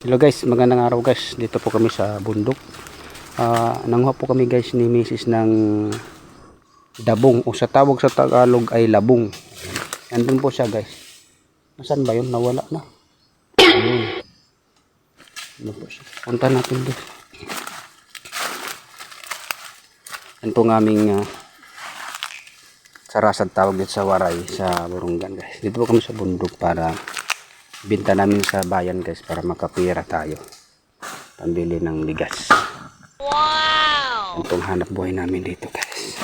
Hello guys, magandang araw guys. Dito po kami sa bundok. Ah, nanguha po kami guys ni Mrs. ng dabong o sa tawag sa Tagalog ay labong. Nandun po siya guys. Nasaan ba yun? Nawala na. Ayun. Ano po siya? Punta natin guys. Yan po ng aming ah, sarasan tawag dito sa Waray sa Burungan guys. Dito po kami sa bundok para binta namin sa bayan guys para makapira tayo. Pambili ng bigas. Wow! Pong hanap buhay namin dito guys.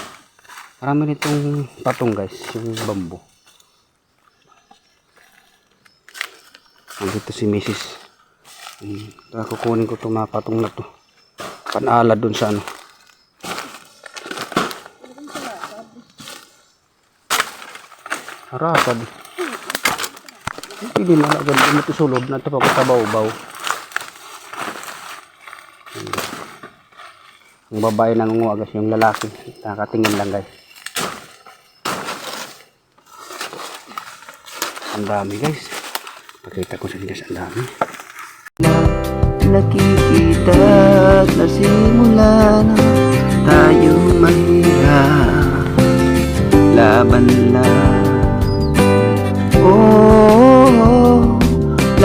Marami nitong patong guys yung bambu nandito si hmm. kaya kukunin ko itong mga patong na to. Panala dun sa ano. Harapad hindi na agad mo ito sulod na ito pagkatabaw-baw. Yung babae nangunguha guys, yung lalaki. Nakatingin lang guys. Ang dami guys. Pakita ko sa inyo ang dami. Nakikita at nasimula na tayong mahirap Laban lang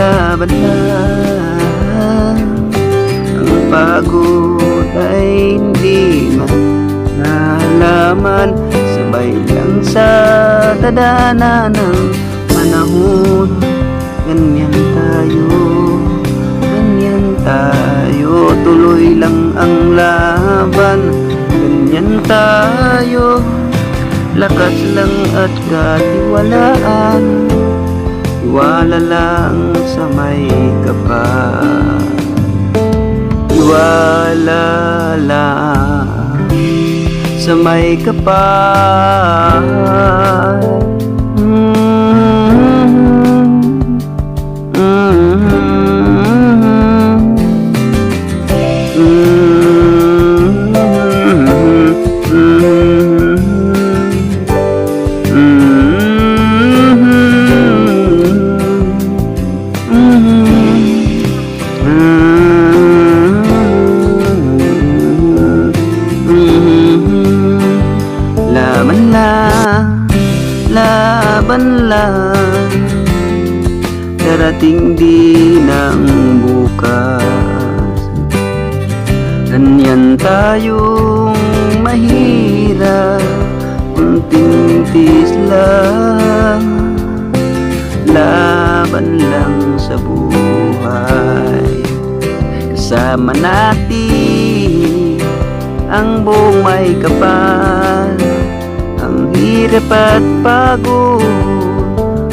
laban lang Ang pagod ay hindi nalaman Sabay lang sa dadaanan ng panahon. Ganyan tayo Ganyan tayo, tuloy lang ang laban. Ganyan tayo, lakas lang at katiwalaan Iwala lang sa may kapal. Iwala lang sa may kapal natin ang buong may kapal. Ang hirap at pagod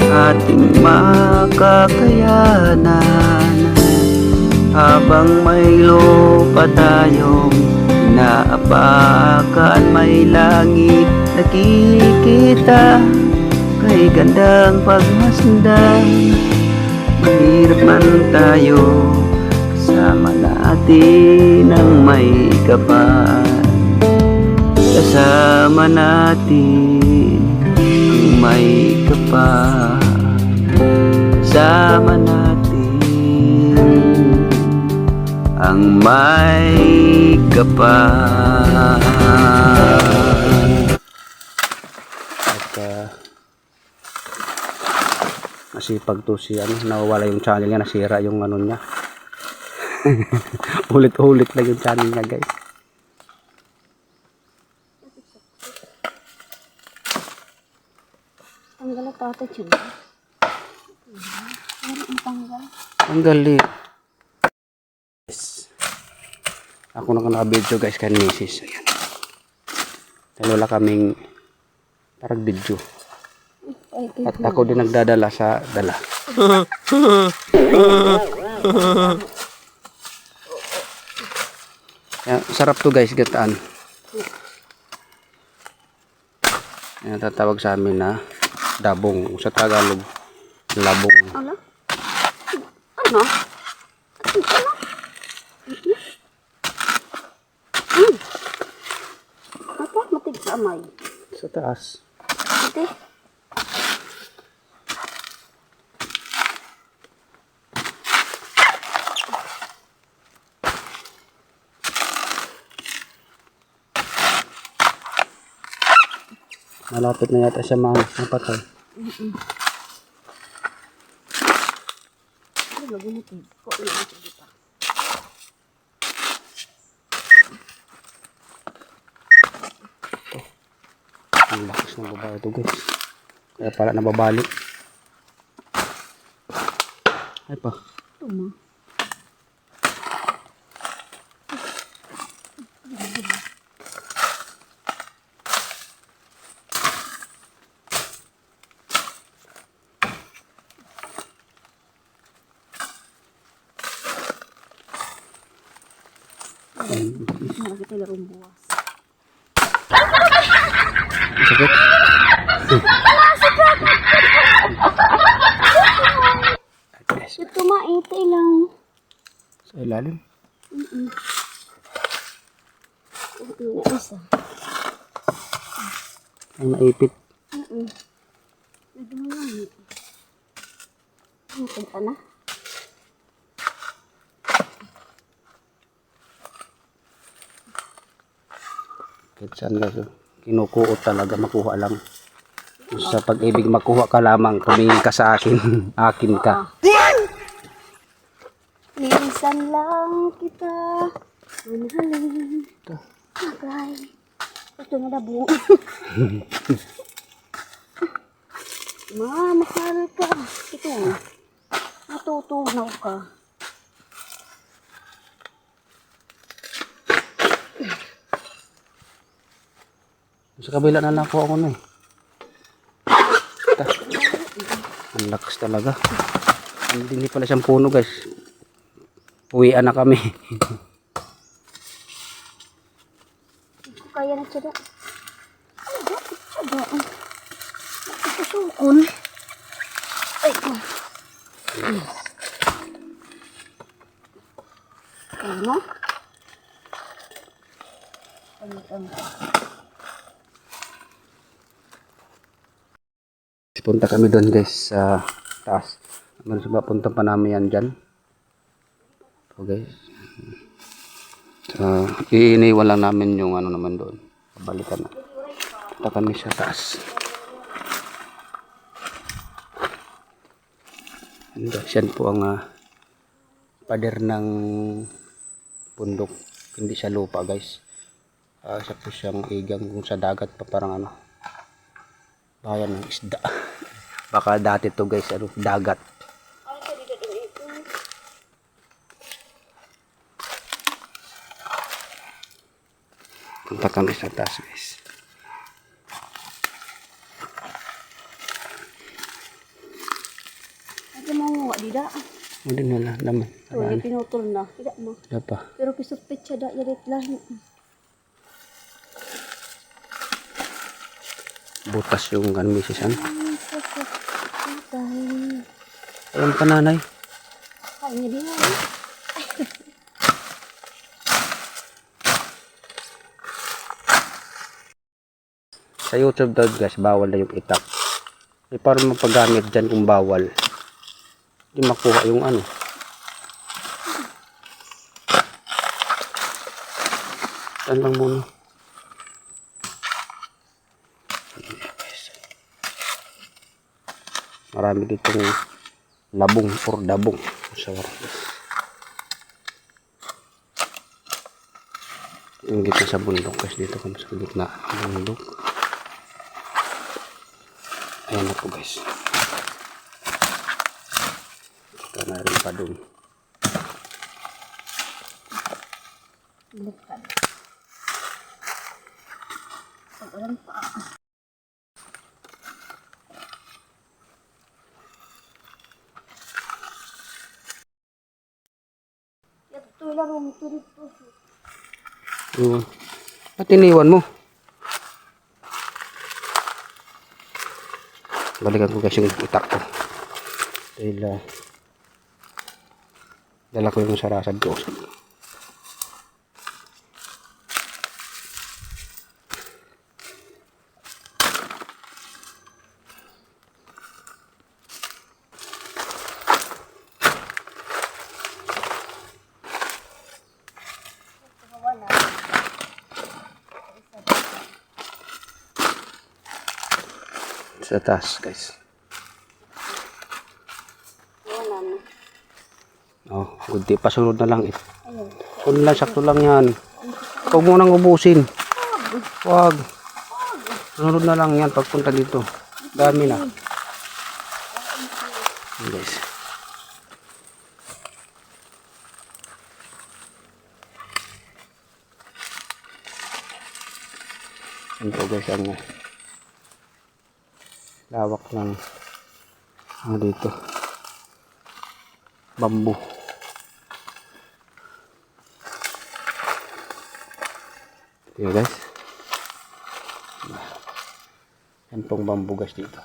ating makakayanan. Habang may lupa tayong inaapakan May langit nakikita Kay gandang pagmasdan. Mahirap man tayo Kasama natin ang may kapal. Kasama natin ang may kapal. Kasama natin ang may kapal. At uh, masipag to si ano, nawawala yung channel niya, nasira yung ano niya. Ulit-ulit lang yung channel niya guys. Tanggal at ata yun. Meron ang tanggal. Ang galing. Yes. Ako na naka-video guys kan misis. Ayan. Dalawa kaming parang video. At ako din nagdadala sa dala. Yan, sarap to guys, gataan. Yan tatawag sa amin na dabong. Sa Tagalog, labong. Ano? Ano? Ano? Hmm. Apa? Matig sa amay. Sa taas. Ate? Malapit na yata siya ma mapatay. Ko ina ang lakas ng babae ito guys. Kaya pala nababali. Ay pa. Ito tayo larong buwas. Sakit. Ito ma, ito lang. sa ilalim. Ito na isa. Ang naipit. Mm-mm. Medyo malami. Ano punta na? Kahit saan guys. oh. Kinukuot talaga. Makuha lang. Sa pag-ibig makuha ka lamang. Tumingin ka sa akin. akin ka. Minsan lang kita mamahalin. Agay. Ito na dabo. Ma, mahal ka. Ito. Natutunaw ka. Sa kabila na nakuha ko na eh. Ta. Ang lakas talaga. Hindi hindi pala siyang puno guys. Uwian na kami. Kaya na? Tiyada. Nakusukon. Ay, ko. Ano? Ano? Ano? Punta kami doon guys sa taas. Ano sa punta pa namin yan dyan. So guys. So, iiniwan lang namin yung ano naman doon. Balikan na. Punta kami sa taas. And yan po ang ah, pader ng bundok. Hindi siya lupa guys. Ah, siya po siyang igang kung sa dagat pa parang ano. Bayan ng isda. Baka dati to guys, ano, dagat. Punta kami sa taas guys. Ano mo nga, dida? Hindi na lang naman. Ito, yung pinutol na. Tidak mo. Pa. Pero pisupit siya da, yarit lang. Butas yung ano, misis ano. Ayun pa nanay. kaya din yan. Sa YouTube daw guys, bawal na yung itak. Eh, para mapagamit dyan kung bawal. Hindi makuha yung ano. Saan lang muna. Marami ditong labong or dabong sa waras. Yung gitna sa bundok guys, dito kami sa ng bundok. Ayan na po guys. Ito na rin pa dun. Bukan. Pag alam pa. Po. Yung, ba't iniwan mo? Balikan ko guys yung itak ko. Dahil ah, dala ko yung sarasad ko. Sa taas guys. Wala na. Oh, kunti pa sunod na lang. Ayun. Sunod lang, sakto lang yan. Huwag mo nang ubusin. Huwag. Sunod na lang yan pagpunta dito. Dami na. Guys. Ito guys ang lawak ng ano dito bamboo Ito guys. Yan pong bamboo guys dito.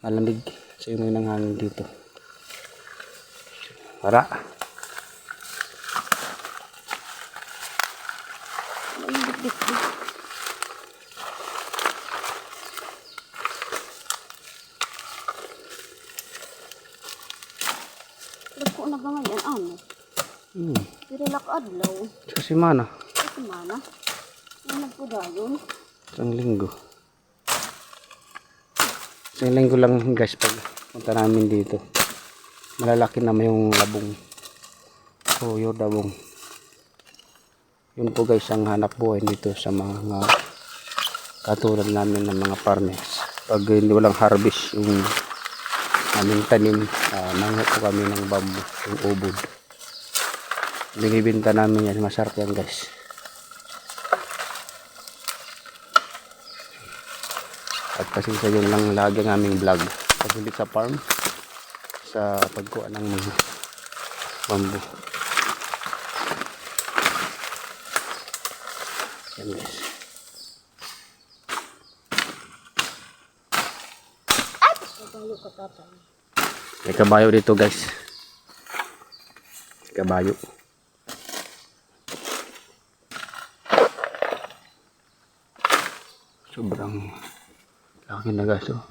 Malamig sa yung ng hangin dito. Para. Dako na ba ngayon? Ano? Hmm. Pero adlaw. Sa simana. Ito mana. Ano nagpudayon? Isang linggo. Isang linggo lang guys pag punta namin dito. Malalaki naman yung labong. So yung labong. Yun po guys ang hanap buhay dito sa mga katulad namin ng mga farmers. Pag hindi walang harvest yung aming tanim, uh, nangat po kami ng bamboo, yung ubod. Binibinta namin yan, masarap yan guys. At pasensya yun lang lagi ng aming vlog. Pagsulit sa farm, sa pagkuha ng mga bamboo. Yan guys. Kabayo ka tatay. May kabayo dito guys. Kabayo. Sobrang laki na guys oh.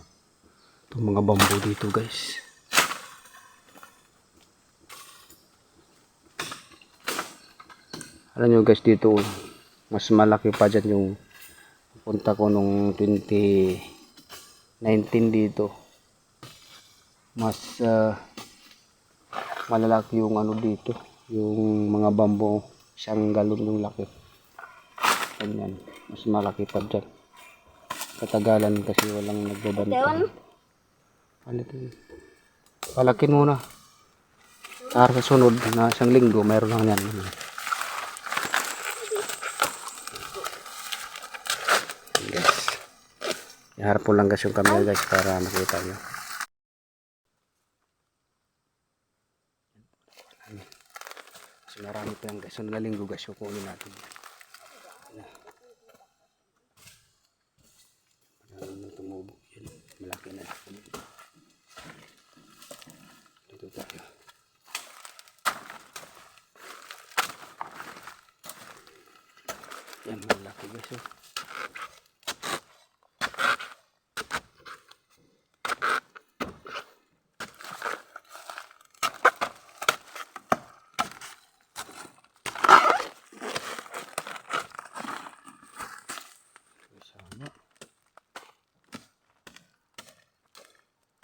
Itong mga bamboo dito guys. Alam nyo guys dito mas malaki pa dyan yung punta ko nung 2019 dito. Mas ah, malalaki yung ano dito yung mga bambo isang galon yung laki. Ganyan. Mas malaki pa dyan katagalan kasi walang nagbabanta palitin palakin muna para sa sunod na isang linggo mayroon lang yan guys iharap po lang guys yung camera guys para makita nyo So marami pa yan guys. So nalalinggo guys. So kunin natin. Yan. Guys. Oh.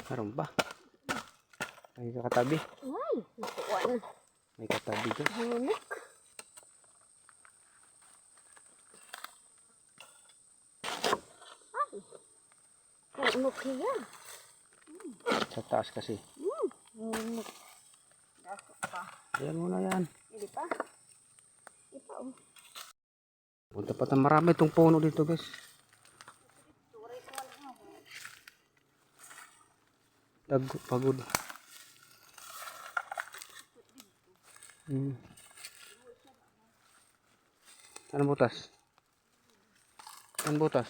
Meron ba? May katabi. Ay, nakuha na. May katabi dyan. Yan. Sa taas kasi. Pa. Ayan muna yan. Hindi pa. Hindi pa oh. Punta pa tayo. Marami itong puno dito guys. Dag pagod. Hmm. Ano butas? Ano butas?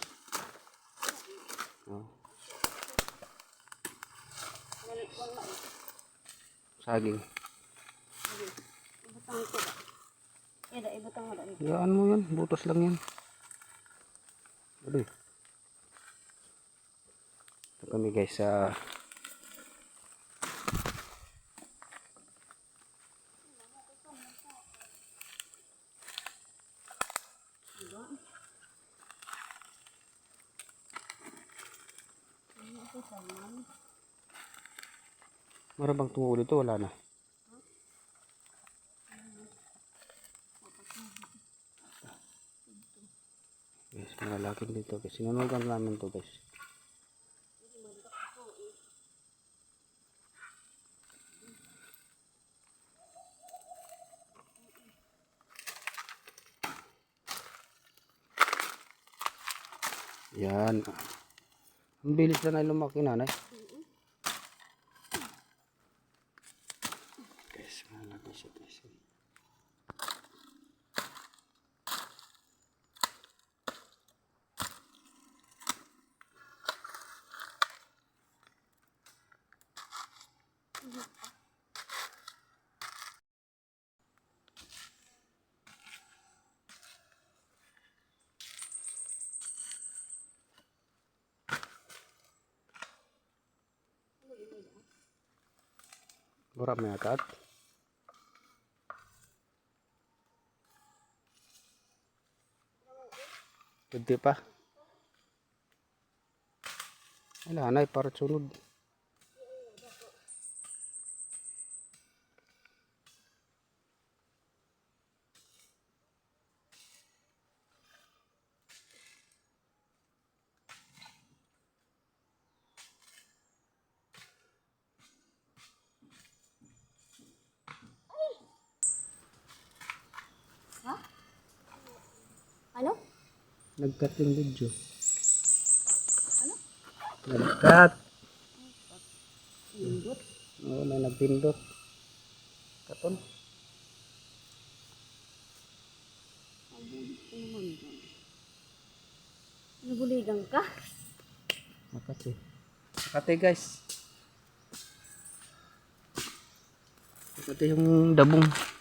Oh. Saging. Ibutang mo yan. Butas lang yan. Aduh. Ito kami guys sa Meron bang tungo dito? Wala na. Guys, mga laking dito guys. Sinunugan namin to guys. Yan. Ang bilis na na lumaki nanay. Guys, malaki siya guys. Mura may akat. Pwede pa. Wala na, para sunod. Ano? Nagkat yung video. Ano? Nagkat. Pindot? Oo, may nagpindot. Katon. Nabuligan ka? Makati. Makati guys. Makati yung dabong.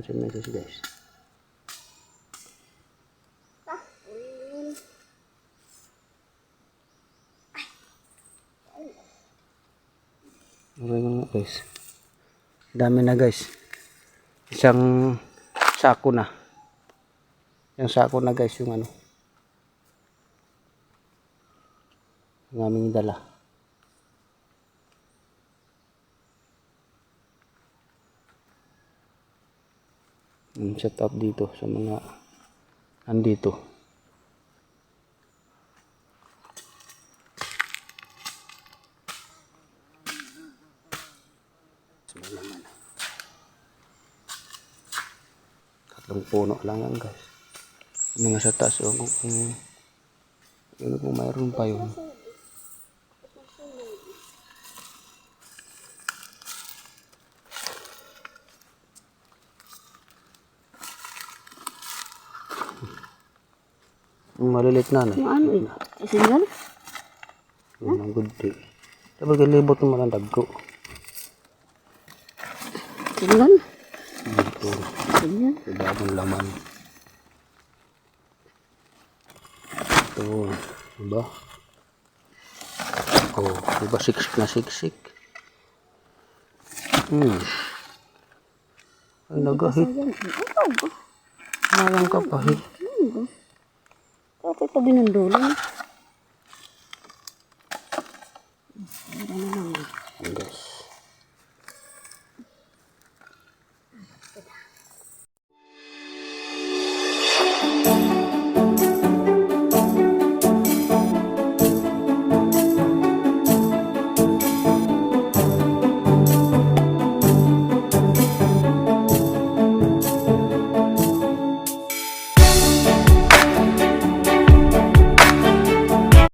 Siya message guys. Okay nga guys. Dami na guys. Isang sako na. Yung sako na guys yung ano. Ang aming dala. Set up dito sa mga andito. Tatlong puno lang yan guys. Ano nga sa taas o kung, kung, kung mayroon pa yun. Malilit na na. Ano eh? Single? Yun ang good day. Tapos galibot ng mga dagko. Single? Dito. Single? Iba akong laman. Ito. Diba? Oh, diba siksik na siksik? Hmm. Ay, nagahit. Ayan. Ano Kapoy pa binundulan. Ano naman? Ang.